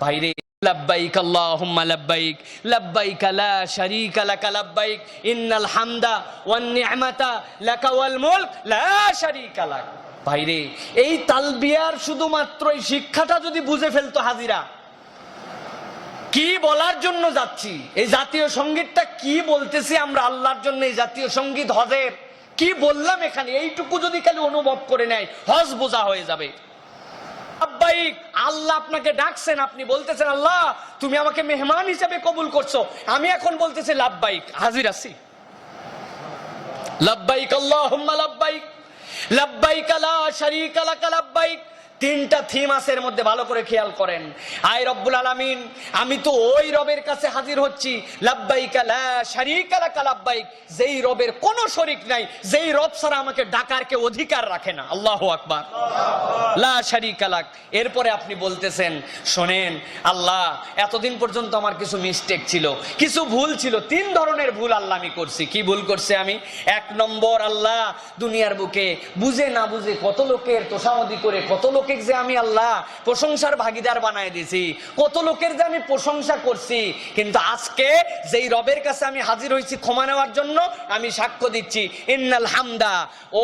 ভাইরে ইন্নাল হামদা ভাইরে, এই তালবিয়ার শুধুমাত্র এই শিক্ষাটা যদি বুঝে ফেলতো হাজিরা, কি বলার জন্য যাচ্ছি? এই জাতীয় সঙ্গীতটা কি বলতেছি আমরা আল্লাহর জন্য? এই জাতীয় সংগীত হজের। কি বললাম এখানে? এইটুকু যদি খালি অনুভব করে নেয়, হজ বোঝা হয়ে যাবে। আব্বাইক আল্লাহ আপনাকে ডাকছেন, আপনি বলতেছেন, আল্লাহ, তুমি আমাকে মেহমান হিসেবে কবুল করছ। আমি এখন বলতেছি লাভবাইক হাজির আছি। লাভবাইক আল্লাহ লাভবাইক লাভবাইক লা শারীকা লাকা লাব্বাইক। তিনটা থিম আছে এর মধ্যে ভালো করে খেয়াল করেন। আয় রব্বুল আলামিন, আমি তো ওই রবের কাছে হাজির হচ্ছি। লাব্বাইকা লা শারীকা লাকা লাব্বাইক, যেই রবের কোনো শরীক নাই, যেই রব ছাড়া আমাকে ডাকার কে অধিকার রাখে না। আল্লাহু আকবার। লা লাক। এরপরে আপনি বলতেছেন, শোনেন, আল্লাহ, এতদিন পর্যন্ত আমার কিছু মিস্টেক ছিল, কিছু ভুল ছিল, তিন ধরনের ভুল আল্লাহ আমি করছি। কি ভুল করছে আমি? এক নম্বর, আল্লাহ, দুনিয়ার বুকে বুঝে না বুঝে কত লোকের তোষামদি করে, কত লোকের যে আমি আল্লাহ প্রশংসার ভাগিদার বানায় দিয়েছি, কত লোকের যে আমি প্রশংসা করছি, কিন্তু আজকে যেই রবের কাছে আমি হাজির হয়েছি ক্ষমা নেওয়ার জন্য, আমি সাক্ষ্য দিচ্ছি, ইন্নাল হামদা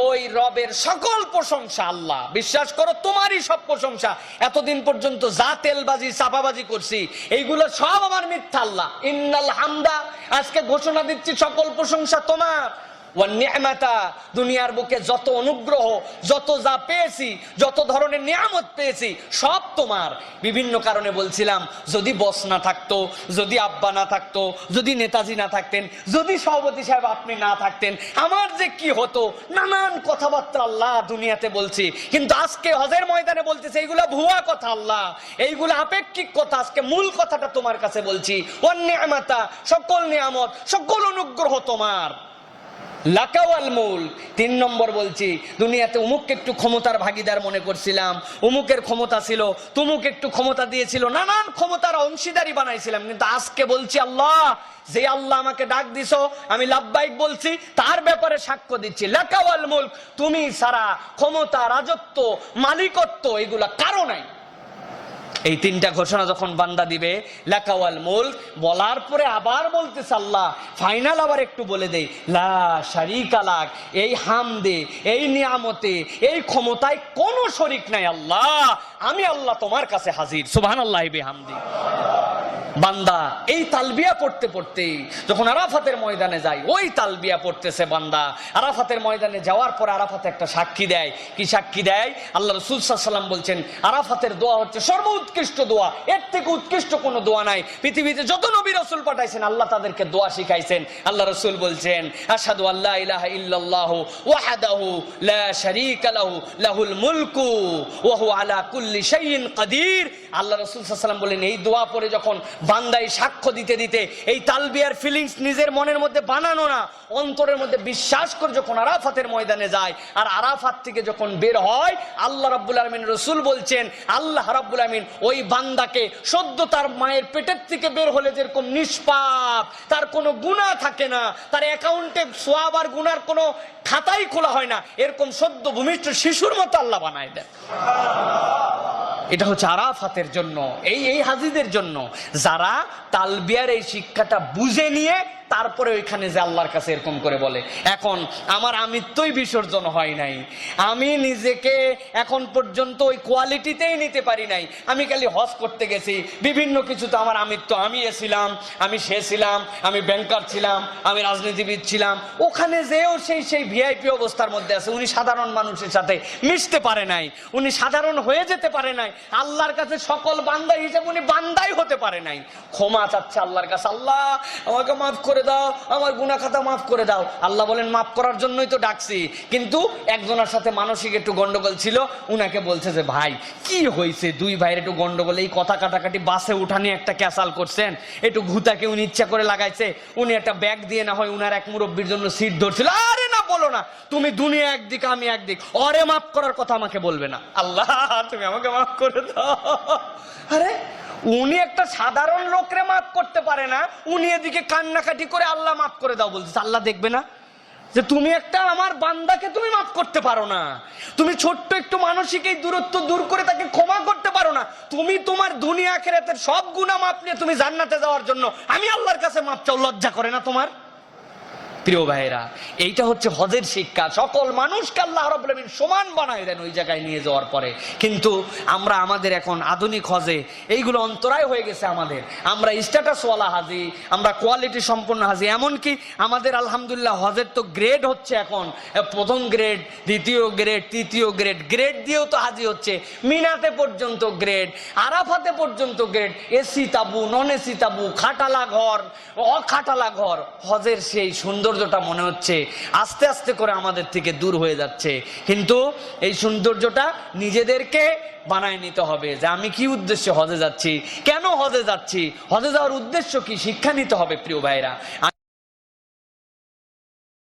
ওই রবের সকল প্রশংসা আল্লাহ। বিশ্বাস করো, তোমারই সব প্রশংসা। এতদিন পর্যন্ত যা তেলবাজি, চাপাবাজি করছি, এইগুলো সব আমার মিথ্যা আল্লাহ। ইন্নাল হামদা আজকে ঘোষণা দিচ্ছি, সকল প্রশংসা তোমার। দুনিয়ার বুকে যত অনুগ্রহ, যত যা পেয়েছি, যত ধরনের নিয়ামত পেয়েছি, সব তোমার। বিভিন্ন কারণে বলছিলাম, যদি বস না থাকতো, যদি আব্বা না থাকতো, যদি নেতাজি না থাকতেন, যদি সভাপতি সাহেব আপনি না থাকতেন, আমার যে কি হতো? নানান কথাবার্তা আল্লাহ দুনিয়াতে বলছি। কিন্তু আজকে হজের ময়দানে বলতেছে, এইগুলা ভুয়া কথা আল্লাহ। এইগুলো আপেক্ষিক কথা, আজকে মূল কথাটা তোমার কাছে বলছি। অন্যায়মাতা সকল নিয়ামত, সকল অনুগ্রহ তোমার। লাকাওয়াল মূল তিন নম্বর বলছি, দুনিয়াতে উমুককে একটু ক্ষমতার ভাগিদার মনে করছিলাম। উমুকের ক্ষমতা ছিল, তুমুক একটু ক্ষমতা দিয়েছিল, নানান ক্ষমতার অংশীদারি বানাইছিলাম। কিন্তু আজকে বলছি, আল্লাহ, যে আল্লাহ আমাকে ডাক দিছো, আমি লাভবাইক বলছি, তার ব্যাপারে সাক্ষ্য দিচ্ছি। লাকাওয়াল মূল তুমি সারা ক্ষমতা, রাজত্ব, মালিকত্ব, এগুলা কারও নাই। এই তিনটা ঘোষণা যখন বান্দা দিবে, লেকাওয়াল মূল বলার পরে আবার বলতে আল্লাহ ফাইনাল আবার একটু বলে দেই, লা শারিক আলাক এই হামদে, এই নিয়ামতে, এই ক্ষমতায় কোনো শরিক নাই আল্লাহ, আমি আল্লাহ তোমার কাছে হাজির সুবহান আল্লাহ হামদি বান্দা, এই তালবিয়া পড়তে পড়তে যখন আরাফাতের ময়দানে যায়, ওই তালবিয়া পড়তেছে বান্দা। আরাফাতের ময়দানে যাওয়ার পর আরাফাতে একটা সাক্ষী দেয়। কি সাক্ষী দেয়? আল্লাহ রসুল বলছেন, আরাফাতের দোয়া হচ্ছে সর্ব উৎকৃষ্ট দোয়া। এর থেকে উৎকৃষ্ট কোনো দোয়া নাই। পৃথিবীতে যত নবী রসুল পাঠাইছেন, আল্লাহ তাদেরকে দোয়া শিখাইছেন। আল্লাহ রসুল বলছেন আসাদু আল্লাহ ইলাহা ইল্লাল্লাহ ওয়াহাদাহু লা শারীকা লাহু, লাহুল মুলকু, ওয়া হুয়া আলা কুল্লি শাইইন কাদির। আল্লাহ রসুল বলেন, এই দোয়া পরে যখন বান্দাই সাক্ষ্য দিতে দিতে এই তালবিয়ার ফিলিংস নিজের মনের মধ্যে বানানো না, অন্তরের মধ্যে বিশ্বাস করে যখন আরাফাতের ময়দানে যায়, আর আরাফাত থেকে যখন বের হয়, আল্লাহ রাব্বুল আলমিন রসুল বলছেন, আল্লাহ রাব্বুল আলমিন ওই বান্দাকে সদ্য তার মায়ের পেটের থেকে বের হলে যেরকম নিষ্পাপ, তার কোনো গুণা থাকে না, তার অ্যাকাউন্টে সোয়াব আর গুনার কোনো খাতাই খোলা হয় না, এরকম সদ্য ভূমিষ্ঠ শিশুর মতো আল্লাহ বানায় দেন। এটা হচ্ছে আরাফাতের জন্য, এই এই হাজিদের জন্য। যারা তালবিয়ার এই শিক্ষাটা বুঝে নিয়ে তারপরে ওইখানে যে আল্লাহর কাছে এরকম করে বলে, এখন আমার আমিত্বই বিসর্জন হয় নাই। আমি নিজেকে এখন পর্যন্ত ওই কোয়ালিটিতেই নিতে পারি নাই। আমি খালি হজ করতে গেছি, বিভিন্ন কিছুতে আমার আমিত্ব, আমি ছিলাম, আমি সে ছিলাম, আমি ব্যাংকার ছিলাম, আমি রাজনীতিবিদ ছিলাম। ওখানে যেও সেই সেই ভিআইপি অবস্থার মধ্যে আছে। উনি সাধারণ মানুষের সাথে মিশতে পারে নাই, উনি সাধারণ হয়ে যেতে পারে নাই। আল্লাহর কাছে সকল বান্দা হিসেবে উনি বান্দাই হতে পারে নাই। ক্ষমা চাচ্ছে আল্লাহর কাছে। আল্লাহ, আমাকে মাফ করে দাও, আমার গুনা খাতা মাফ করে দাও। আল্লাহ বলেন, মাফ করার জন্যই তো ডাকছি। কিন্তু একজনের সাথে মানসিক একটু গন্ডগোল ছিল, উনাকে বলছে যে, ভাই, কি হয়েছে? দুই ভাইয়ের একটু গন্ডগোল। এই কথা কাটাকাটি বাসে উঠানি একটা ক্যাসাল করছেন। একটু ঘুতাকে উনি ইচ্ছা করে লাগাইছে। উনি একটা ব্যাগ দিয়ে না হয় উনার এক মুরব্বীর জন্য সিট ধরছিল। আরে বলো না তুমি দুনিয়া একদিক আমি একদিক। অরে মাফ করার কথা আমাকে বলবে না। আল্লাহ তুমি আমাকে মাফ করে দাও। আরে উনি একটা সাধারণ লোকরে মাফ করতে পারে না উনি এদিকে কান্নাকাটি করে আল্লাহ মাফ করে দাও বলছে আল্লাহ দেখবে না যে তুমি একটা আমার বান্দাকে তুমি মাফ করতে পারো না। তুমি ছোট্ট একটু মানসিক এই দূরত্ব দূর করে তাকে ক্ষমা করতে পারো না। তুমি তোমার দুনিয়া খেরাতের সব গুণা মাপ নিয়ে তুমি জান্নাতে যাওয়ার জন্য আমি আল্লাহর কাছে মাপ চাও লজ্জা করে না তোমার? প্রিয় ভাইরা এইটা হচ্ছে হজের শিক্ষা। সকল মানুষকে আল্লাহ আলামিন সমান বানায় দেন ওই জায়গায় নিয়ে যাওয়ার পরে। কিন্তু আমরা আমাদের এখন আধুনিক হজে, এইগুলো অন্তরায় হয়ে গেছে আমাদের। আমরা স্ট্যাটাসওয়ালা হাজি, আমরা কোয়ালিটি সম্পন্ন হাজি। এমনকি আমাদের আলহামদুলিল্লাহ হজের তো গ্রেড হচ্ছে এখন। প্রথম গ্রেড দ্বিতীয় গ্রেড তৃতীয় গ্রেড গ্রেড দিয়েও তো হাজি হচ্ছে। মিনাতে পর্যন্ত গ্রেড আরাফাতে পর্যন্ত গ্রেড এসি তাবু নন এসি তাবু, খাটালা ঘর, অখাটালা ঘর। হজের সেই সৌন্দর্যটা মনে হচ্ছে, আস্তে আস্তে করে আমাদের থেকে দূর হয়ে যাচ্ছে। কিন্তু এই সৌন্দর্যটা নিজেদেরকে বানায় নিতে হবে যে আমি কি উদ্দেশ্যে হজে যাচ্ছি, কেন হজে যাচ্ছি, হজে যাওয়ার উদ্দেশ্য কি, শিক্ষা নিতে হবে প্রিয় ভাইরা